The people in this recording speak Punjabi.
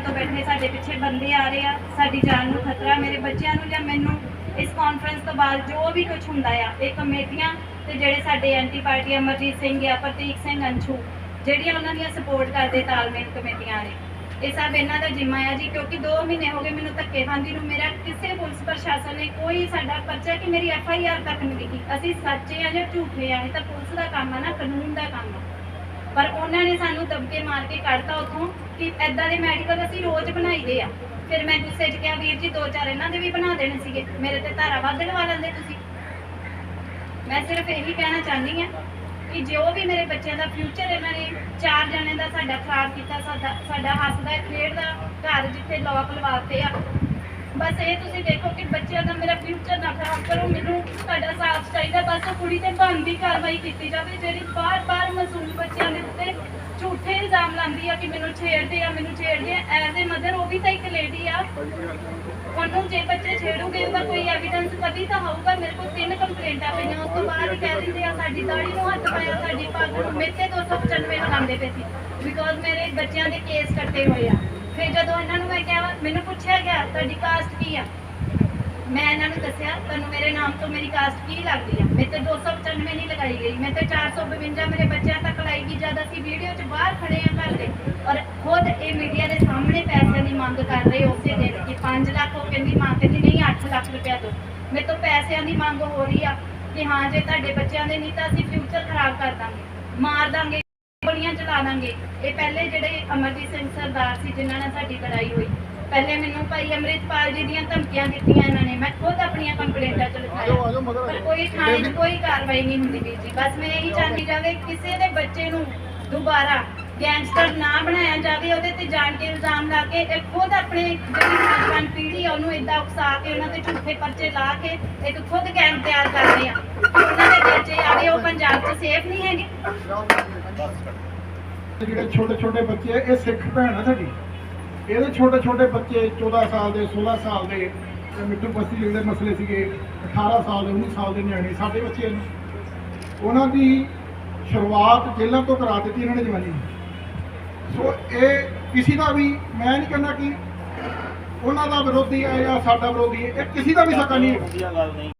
ਤੋਂ ਬੈਠੇ ਸਾਡੇ ਪਿੱਛੇ ਬੰਦੇ ਆ ਰਹੇ ਆ, ਸਾਡੀ ਜਾਨ ਨੂੰ ਖਤਰਾ, ਮੇਰੇ ਬੱਚਿਆਂ ਨੂੰ ਜਾਂ ਮੈਨੂੰ, ਇਸ ਕਾਨਫਰੰਸ ਤੋਂ ਬਾਅਦ ਜੋ ਵੀ ਕੁਝ ਹੁੰਦਾ ਆ, ਇਹ ਕਮੇਟੀਆਂ ਤੇ ਜਿਹੜੇ ਸਾਡੇ ਐਂਟੀ ਪਾਰਟੀ ਅਮਰਜੀਤ ਸਿੰਘ ਆ ਪ੍ਰਤੀਕ ਸਿੰਘ ਅੰਸ਼ੂ, ਜਿਹੜੀਆਂ ਉਹਨਾਂ ਦੀਆਂ ਸਪੋਰਟ ਕਰਦੇ ਤਾਲਮੇਲ ਕਮੇਟੀਆਂ ਨੇ ਇਹ ਸਭ ਇਹਨਾਂ ਦਾ ਜਿੰਮਾ ਆ ਜੀ, ਕਿਉਂਕਿ 2 ਮਹੀਨੇ ਹੋ ਗਏ ਮੈਨੂੰ ਧੱਕੇ ਖਾਂਦੀ ਨੂੰ, ਮੇਰਾ ਕਿਸੇ ਪੁਲਿਸ ਪ੍ਰਸ਼ਾਸਨ ਨੇ ਕੋਈ ਸਾਡਾ ਪਰਚਾ ਕਿ ਮੇਰੀ ਐਫ ਆਈ ਆਰ ਤੱਕ ਨਹੀਂ ਲਿਖੀ ਅਸੀਂ ਸੱਚੇ ਆ ਜਾਂ ਝੂਠੇ ਆ, ਇਹ ਤਾਂ ਪੁਲਿਸ ਦਾ ਕੰਮ ਆ ਨਾ, ਕਾਨੂੰਨ ਦਾ ਕੰਮ ਆ। ਪਰ ਉਹਨਾਂ ਨੇ ਸਾਨੂੰ ਦਬਕੇ ਮਾਰ ਕੇ ਕੱਢਤਾ ਉੱਥੋਂ ਕਿ ਐਦਾਂ ਦੇ ਮੈਡੀਕਲ ਅਸੀਂ ਰੋਜ਼ ਬਣਾਈਦੇ ਆ। ਫਿਰ ਮੈਂ ਗੁੱਸੇ 'ਚ ਕਿਹਾ, ਵੀਰ ਜੀ, ਦੋ ਚਾਰ ਇਹਨਾਂ ਦੇ ਵੀ ਬਣਾ ਦੇਣੇ ਸੀਗੇ। ਮੇਰੇ ਤੇ ਧਾਰਾ ਵੱਧ ਲਵਾ ਲੈਂਦੇ ਤੁਸੀਂ। ਮੈਂ ਸਿਰਫ ਇਹੀ ਕਹਿਣਾ ਚਾਹੁੰਦੀ ਆ ਕਿ ਜੋ ਵੀ ਮੇਰੇ ਬੱਚਿਆਂ ਦਾ ਫਿਊਚਰ ਇਹਨਾਂ ਨੇ ਚਾਰ ਜਣੇ ਦਾ ਸਾਡਾ ਖਰਾਬ ਕੀਤਾ, ਸਾਡਾ ਸਾਡਾ ਹੱਸਦਾ, ਖੇਡਦਾ, ਘਰ ਜਿੱਥੇ ਲੋਕ ਲਵਾਤੇ ਆ ਬਸ ਇਹ ਤੁਸੀਂ ਦੇਖੋ ਕਿ ਬੱਚਿਆਂ ਦਾ ਮੇਰਾ ਫਿਊਚਰ ਨਾ ਖਰਾਬ ਕਰੋ, ਮੈਨੂੰ ਤੁਹਾਡਾ ਸਾਥ ਚਾਹੀਦਾ, ਬਸ ਉਹ ਕੁੜੀ ਤੇ ਬਣਦੀ ਕਾਰਵਾਈ ਕੀਤੀ ਜਾਵੇ, ਜਿਹੜੀ ਬਾਰ-ਬਾਰ ਮਾਸੂਮ ਬੱਚਿਆਂ ਦੇ ਉੱਤੇ ਝੂਠੇ ਇਲਜ਼ਾਮ ਲਾਉਂਦੀ ਆ ਕਿ ਮੈਨੂੰ ਛੇੜਦੇ ਆ, ਮੈਨੂੰ ਛੇੜਦੇ ਆ, ਐਜ਼ ਏ ਮਦਰ ਉਹ ਵੀ ਤਾਂ ਇੱਕ ਲੇਡੀ ਆ। ਉਹਨੂੰ ਜੇ ਬੱਚੇ ਛੇੜੂਗੇ, ਉਹਦਾ ਕੋਈ ਐਵੀਡੈਂਸ ਕਦੀ ਤਾਂ ਹੋਊਗਾ ਮੇਰੇ ਕੋਲ ਤਿੰਨ ਕੰਪਲੇਂਟਾਂ ਪਈਆਂ, ਉਸ ਤੋਂ ਬਾਅਦ ਹੀ ਕਹਿ ਦਿੰਦੇ ਆ, ਸਾਡੀ ਦਾੜੀ ਨੂੰ ਹੱਥ ਪਾਇਆ, ਸਾਡੀ ਪੱਗ ਨੂੰ ਮੇਰੇ ਤੇ 295 ਲਗਾਉਂਦੇ ਪਏ ਸੀ ਬਿਕੋਜ਼ ਮੇਰੇ ਬੱਚਿਆਂ ਦੇ ਕੇਸ ਕੱਟੇ ਹੋਏ ਆ। ਫਿਰ ਜਦੋਂ ਇਹਨਾਂ ਨੂੰ ਮੈਂ ਕਿਹਾ, ਮੈਨੂੰ ਪੁੱਛਿਆ ਗਿਆ, ਤੁਹਾਡੀ ਕਾਸਟ ਕੀ ਆ? ਮੈਂ ਇਹਨਾਂ ਨੂੰ ਦੱਸਿਆ, ਤੁਹਾਨੂੰ ਮੇਰੇ ਨਾਮ ਤੋਂ ਮੇਰੀ ਕਾਸਟ ਕੀ ਲੱਗਦੀ ਆ? ਮੇਰੇ ਤੇ 295 ਨਹੀਂ ਲਗਾਈ ਗਈ। ਮੈਂ ਤੇ 452 ਮੇਰੇ ਬੱਚਿਆਂ ਤੱਕ ਲਾਈ ਗਈ, ਜਦ ਅਸੀਂ ਵੀਡੀਓ 'ਚ ਬਾਹਰ ਖੜੇ ਆ ਘਰ ਦੇ ਔਰ ਖੁਦ ਇਹ ਮੀਡੀਆ ਦੇ ਸਾਹਮਣੇ ਪੈਸਿਆਂ ਦੀ ਮੰਗ ਕਰ ਰਹੇ ਉਸੇ ਦਿਨ ਕਿ 5 ਲੱਖ ਉਹ ਕਹਿੰਦੀ, ਮਾਂ ਕਹਿੰਦੀ, ਨਹੀਂ 8 ਲੱਖ ਰੁਪਇਆ ਦਿਓ ਮੇਰੇ ਤੋਂ ਪੈਸਿਆਂ ਦੀ ਮੰਗ ਹੋ ਰਹੀ ਆ ਕਿ ਹਾਂ, ਜੇ ਤੁਹਾਡੇ ਬੱਚਿਆਂ ਦੇ ਨਹੀਂ ਤਾਂ ਅਸੀਂ ਫਿਊਚਰ ਖਰਾਬ ਕਰ ਦਾਂਗੇ, ਮਾਰ ਦਾਂਗੇ। ਗੋਲੀਆਂ ਚਲਾ ਦਾਂਗੇ ਇਹ ਪਹਿਲੇ ਜਿਹੜੇ ਅਮਰਜੀਤ ਸਿੰਘ ਸਰਦਾਰ ਸੀ ਜਿਨ੍ਹਾਂ ਨਾਲ ਸਾਡੀ ਲੜਾਈ ਹੋਈ। ਪਹਿਲੇ ਮੈਨੂੰ ਭਾਈ ਅੰਮ੍ਰਿਤਪਾਲ ਜੀ ਦੀਆਂ ਧਮਕੀਆਂ ਦਿੱਤੀਆਂ ਇਹਨਾਂ ਨੇ। ਮੈਂ ਖੁਦ ਆਪਣੀਆਂ ਕੰਪਲੇਂਟਾਂ ਚ ਲਿਖਾਇਆ ਪਰ ਕੋਈ ਥਾਣੇ 'ਚ ਕੋਈ ਕਾਰਵਾਈ ਨਹੀਂ ਹੁੰਦੀ ਵੀਰ ਜੀ। ਬਸ ਮੈਂ ਇਹੀ ਚਾਹੁੰਦੀ ਜਾਵੇ ਕਿਸੇ ਦੇ ਬੱਚੇ ਨੂੰ ਦੁਬਾਰਾ ਗੈਂਗਸਟਰ ਨਾ ਬਣਾਇਆ ਜਾਵੇ ਉਹਦੇ ਤੇ ਜਾਣ ਕੇ ਇਲਜ਼ਾਮ ਲਾ ਕੇ ਇਹ ਖੁਦ ਆਪਣੇ ਜਿਹੜੀ ਨੌਜਵਾਨ ਪੀੜ੍ਹੀ ਆ ਉਹਨੂੰ ਇਦਾਂ ਉਕਸਾ ਕੇ ਉਹਨਾਂ ਤੇ ਝੂਠੇ ਪਰਚੇ ਲਾ ਕੇ ਇੱਕ ਖੁਦ ਗੈਂਗ ਤਿਆਰ ਕਰਦੇ ਆ। ਉਹਨਾਂ ਦੇ ਬੱਚੇ ਆਵੇ ਉਹ ਪੰਜਾਬ 'ਚ ਸੇਫ ਨਹੀਂ ਹੈਗੇ। ਜਿਹੜੇ ਛੋਟੇ ਛੋਟੇ ਬੱਚੇ ਆ, ਇਹ ਸਿੱਖ ਭੈਣ ਆ ਸਾਡੀ। ਇਹਦੇ ਛੋਟੇ ਛੋਟੇ ਬੱਚੇ 14 ਸਾਲ ਦੇ 16 ਸਾਲ ਦੇ, ਤੇ ਮਿੱਠੂ ਬਸਤੀ ਜਿਹੜੇ ਮਸਲੇ ਸੀਗੇ 18 ਸਾਲ ਦੇ 19 ਸਾਲ ਦੇ ਨਿਆਣੇ, ਸਾਡੇ ਬੱਚੇ ਨੇ। ਉਹਨਾਂ ਦੀ ਸ਼ੁਰੂਆਤ ਜੇਲ੍ਹਾਂ ਤੋਂ ਕਰਾ ਦਿੱਤੀ ਇਹਨਾਂ ਨੇ ਜਵਾਨੀ ਸੋ ਇਹ ਕਿਸੇ ਦਾ ਵੀ, ਮੈਂ ਨਹੀਂ ਕਹਿੰਦਾ ਕਿ ਉਹਨਾਂ ਦਾ ਵਿਰੋਧੀ ਹੈ ਜਾਂ ਸਾਡਾ ਵਿਰੋਧੀ ਹੈ ਇਹ ਕਿਸੇ ਦਾ ਵੀ ਸਕਾ ਨਹੀਂ ਹੈ